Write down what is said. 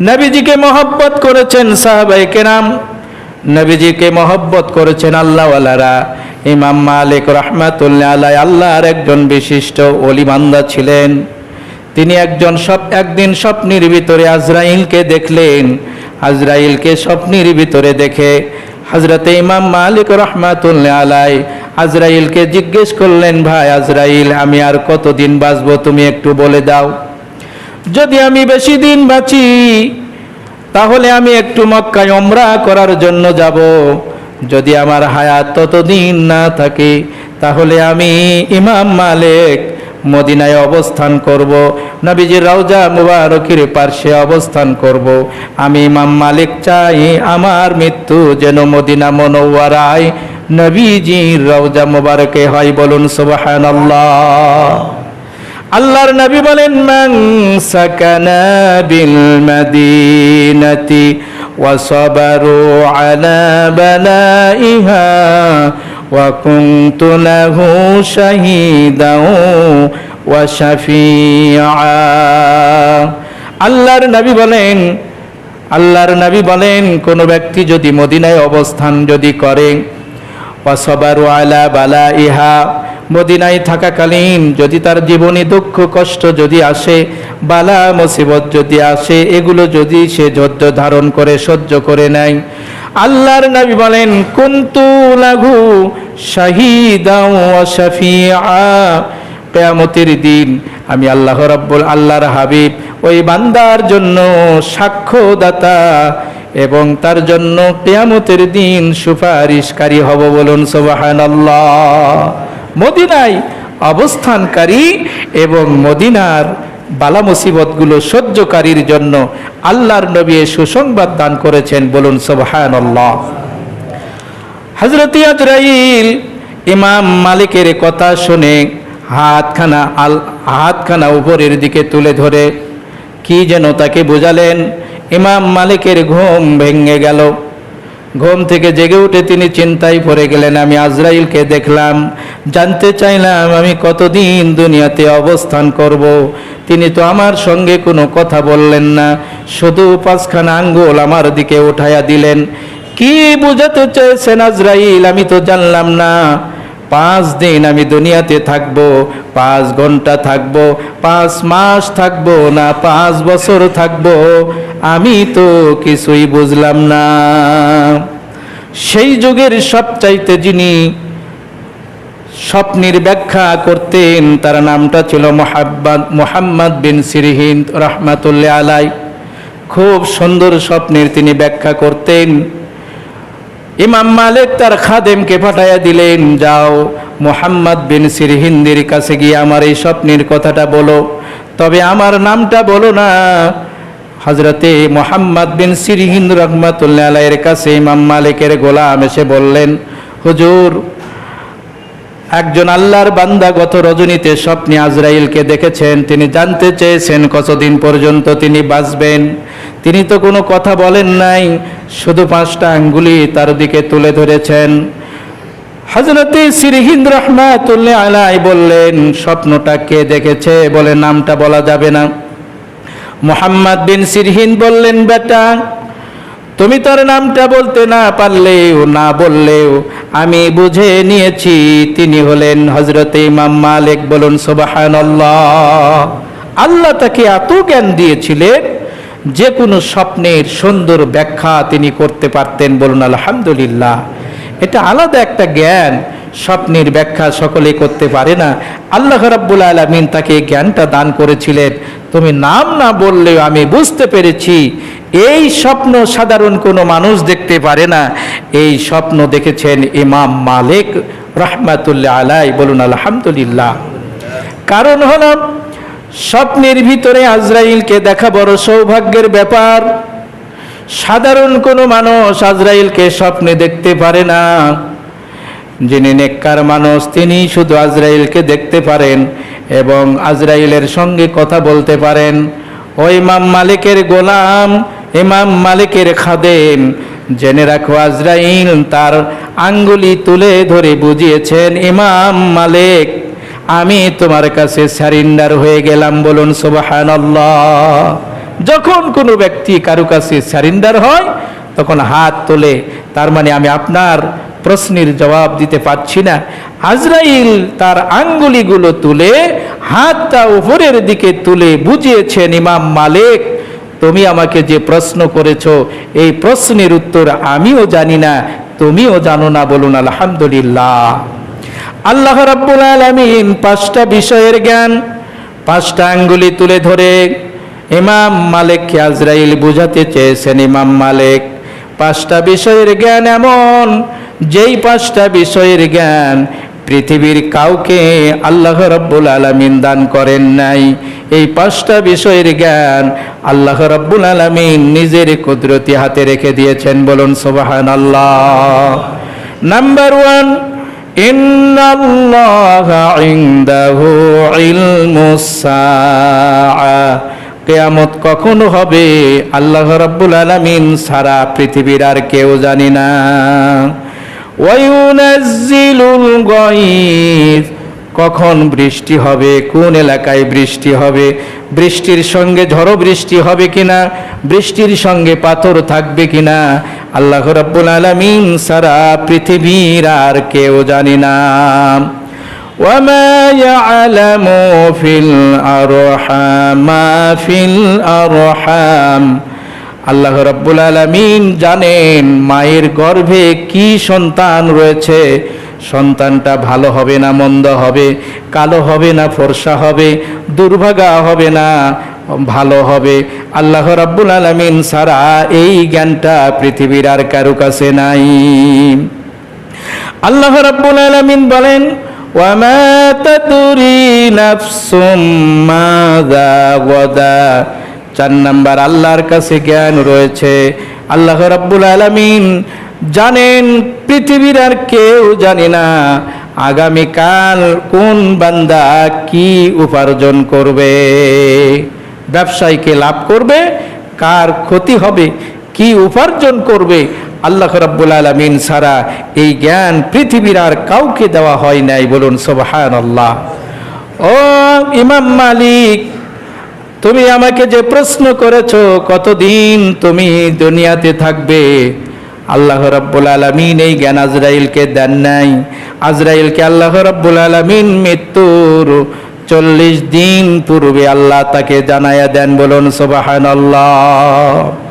নবীজিকে মহব্বত করেছেন সাহাবাই কেরাম। নবীজিকে মহব্বত করেছেন আল্লাহওয়ালারা। ইমাম মালিক রহমাতুল্লাহ আলাই আল্লাহর একজন বিশিষ্ট অলিমান্দা ছিলেন। তিনি একজন সব, একদিন স্বপ্নের ভিতরে আজরাইলকে দেখলেন। আজরাইলকে স্বপ্নের ভিতরে দেখে হজরতে ইমাম মালিক রহমাতুল্লাহ আলাই আজরাইলকে জিজ্ঞেস করলেন, ভাই আজরাইল, আমি আর কতদিন বাঁচবো তুমি একটু বলে দাও। যদি আমি বেশি দিন বাঁচি, তাহলে আমি একটু মক্কায় ওমরা করার জন্য যাব। যদি আমার হায়াত ততদিন না থাকে, তাহলে আমি ইমাম মালিক মদিনায় অবস্থান করব, নবীজির রওজা মুবারকের পার্শ্বে অবস্থান করব। আমি ইমাম মালিক চাই আমার মৃত্যু যেন মদিনা মনোয়ারায় নবীজির রওজা মুবারকে হয় বলুন সুবহানাল্লাহ। আল্লাহর নবী বলেন, মান সাকানা বিল মাদিনাতি বালাইহা ওয়া কুনতু লাহু শাহীদাও ওয়া শাফিআ আল্লাহর নবী বলেন, আল্লাহর নবী বলেন, কোন ব্যক্তি যদি মদিনায় অবস্থান যদি করে ওয়াসবারু আলা বালা ইহা মদিনায় থাকাকালীন যদি তার জীবনে দুঃখ, কষ্ট যদি আসে, বালা, মুসিবত যদি আসে, এগুলো যদি সে ধৈর্য ধারণ করে, সহ্য করে নেয়। আল্লাহর নবী বলেন, কুন্তু লাঘু কেয়ামতের দিন আমি আল্লাহ রাব্বুল, আল্লাহর হাবিব, ওই বান্দার জন্য সাক্ষ্যদাতা এবং তার জন্য কেয়ামতের দিন সুপারিশকারী হব বলুন, সুবহানাল্লাহ। মদিনায় অবস্থানকারী এবং মদিনার বালা মুসিবতগুলো সহ্যকারীর জন্য আল্লাহর নবী সুসংবাদ দান করেছেন, বলুন সুবহানাল্লাহ। হজরত আজরাইল ইমাম মালিকের কথা শুনে হাতখানা আল হাতখানা উপরের দিকে তুলে ধরে, কি যেন তাকে বোঝালেন, ইমাম মালিকের ঘুম ভেঙে গেল। ঘুম থেকে জেগে উঠে তিনি চিন্তায় পড়ে গেলেন, আমি আজরাইলকে দেখলাম, জানতে চাইলাম আমি কতদিন দুনিয়াতে অবস্থান করব। তিনি তো আমার সঙ্গে কোনো কথা বললেন না, শুধু পাঁচখানা আঙ্গুল আমার দিকে উঠাইয়া দিলেন, কি বুঝাতে চেয়েছেন আজরাইল আমি তো জানলাম না পাঁচ দিন আমি দুনিয়াতে থাকব, পাঁচ ঘণ্টা থাকব, পাঁচ মাস থাকব না পাঁচ বছর থাকব, আমি তো কিছুই বুঝলাম না। সেই যুগের সবচাইতে যিনি স্বপ্নের ব্যাখ্যা করতেন, তার নামটা ছিল মোহাম্মদ মোহাম্মদ বিন সিরহিন রহমাতুল্লাহ আলাই খুব সুন্দর স্বপ্নের তিনি ব্যাখ্যা করতেন। ইমাম মালিক তার খাদেমকে পাঠাইয়া দিলেন, যাও, মোহাম্মদ বিন সিরহিন্দির কাছে গিয়ে আমার এই স্বপ্নের কথাটা বলো। তবে আমার নামটা বলো না। হজরতে মোহাম্মদ বিন সিরহিন্দ রহমতুল্লাহ আলাইয়ের কাছে ইমাম মালিকের গোলাম এসে বললেন, হুজুর একজন আল্লাহর বান্দা গত রজনীতে স্বপ্নে আজরাইলকে দেখেছেন, তিনি জানতে চেয়েছেন কতদিন পর্যন্ত তিনি বাঁচবেন। তিনি তো কোনো কথা বলেন নাই, শুধু পাঁচটা আঙ্গুলি তার দিকে তুলে ধরেছেন। হজরতে সিরহিন্দ রহমাতুল্লাহ আলাই বললেন, স্বপ্নটা কে দেখেছে বলে নামটা বলা যাবে না। মোহাম্মদ বিন সিরহিন্দ বললেন, বেটা, তুমি তার নামটা বলতে না পারলেও, না বললেও আমি বুঝে নিয়েছি, তিনি হলেন হজরতে ইমাম মালিক। বলুন সোবাহান আল্লাহ তাকে এত জ্ঞান দিয়েছিলেন, যে কোনো স্বপ্নের সুন্দর ব্যাখ্যা তিনি করতে পারতেন। বলুন, আলহামদুলিল্লাহ। এটা আলাদা একটা জ্ঞান, স্বপ্নের ব্যাখ্যা সকলে করতে পারে না। আল্লাহ রাব্বুল আলমিন তাকে জ্ঞানটা দান করেছিলেন। তুমি নাম না বললেও আমি বুঝতে পেরেছি এই স্বপ্ন সাধারণ কোনো মানুষ দেখতে পারে না। এই স্বপ্ন দেখেছেন ইমাম মালিক রহমাতুল্লাহ আলাই বলুন আলহামদুলিল্লাহ। কারণ হল, স্বপ্নের ভিতরে আজরাইলকে দেখা বড় সৌভাগ্যের ব্যাপার। সাধারণ কোনো মানুষ আজরাইলকে স্বপ্নে দেখতে পারে না। যিনি নেককার মানুষ, তিনি শুধু আজরাইলকে দেখতে পারেন এবং আজরাইলের সঙ্গে কথা বলতে পারেন। ও ইমাম মালিকের গোলাম ইমাম মালিকের খাদেম। জেনে রাখো আজরাইল তার আঙ্গুলি তুলে ধরে বুঝিয়েছেন, ইমাম মালিক, আমি তোমার কাছে সারিন্ডার হয়ে গেলাম। বলুন সুবাহান যখন কোনো ব্যক্তি কারও কাছে সারেন্ডার হয়, তখন হাত তোলে। তার মানে আমি আপনার প্রশ্নের জবাব দিতে পারছি না। আজরাইল তার আঙ্গুলিগুলো তুলে হাতটা উপরের দিকে তুলে বুঝিয়েছেন, ইমাম মালিক তুমি আমাকে যে প্রশ্ন করেছ, এই প্রশ্নের উত্তর আমিও জানি না, তুমিও জানো না বলুন আলহামদুলিল্লাহ। আল্লাহ রাব্বুল আলামিন পাঁচটা বিষয়ের জ্ঞান, পাঁচটা আঙ্গুলি তুলে ধরে ইমাম মালিককে আজরাইল বুঝাতে চেয়েছেন ইমাম মালিক। পাঁচটা বিষয়ের জ্ঞান এমন, যেই পাঁচটা বিষয়ের জ্ঞান পৃথিবীর কাউকে আল্লাহ রব্বুল আলমিন দান করেন নাই। এই পাঁচটা বিষয়ের জ্ঞান আল্লাহ রব্বুল আলমিন নিজের কুদরতি হাতে রেখে দিয়েছেন বলুন সোবাহান আল্লাহ নাম্বার ওয়ান إن الله عنده علم الساعة কেয়ামত কখন হবে আল্লাহ রাব্বুল আলামিন সারা পৃথিবীর আর কেউ জানি না ওয়ায়ুনাজ্জিলুল গায়ব কখন বৃষ্টি হবে কোন এলাকায় বৃষ্টি হবে বৃষ্টির সঙ্গে ঝড়ো বৃষ্টি হবে কিনা বৃষ্টির সঙ্গে পাথর থাকবে কিনা আল্লাহ রাব্বুল আলামিন সারা পৃথিবীর আর কেউ জানি না وما يعلم في الأرحام ما في الأرحام আল্লাহ রাব্বুল আলামিন জানেন মায়ের গর্ভে কি সন্তান রয়েছে সন্তানটা ভালো হবে না, মন্দ হবে, কালো হবে না, ফর্সা হবে, দুর্ভাগা হবে না, ভালো হবে। আল্লাহ রাব্বুল আলামিন সারা এই জ্ঞানটা পৃথিবীর আর কারও কাছে নাই। আল্লাহ রাব্বুল আলামিন বলেন চার নাম্বার, আল্লাহর কাছে জ্ঞান রয়েছে। আল্লাহ রাব্বুল আলামিন জানেন পৃথিবীর আর কেউ জানে না, আগামীকাল কোন বান্দা কি উপার্জন করবে? ব্যবসায়ীকে লাভ করবে? কার ক্ষতি হবে? কি উপার্জন করবে? আল্লাহ রাব্বুল আলামিন সারা এই জ্ঞান পৃথিবীর আর কাউকে দেওয়া হয় নাই, বলুন সোবাহান আল্লাহ ও ইমাম মালিক, তুমি আমাকে যে প্রশ্ন করেছ, কতদিন তুমি দুনিয়াতে থাকবে? আল্লাহ রব্বুল আলমিন এই জ্ঞান আজরাইলকে দেন নাই। আজরাইলকে আল্লাহ রব্বুল আলমিন মৃত্যুর চল্লিশ দিন পূর্বে আল্লাহ তাকে জানায়া দেন বলুন সোবাহান আল্লাহ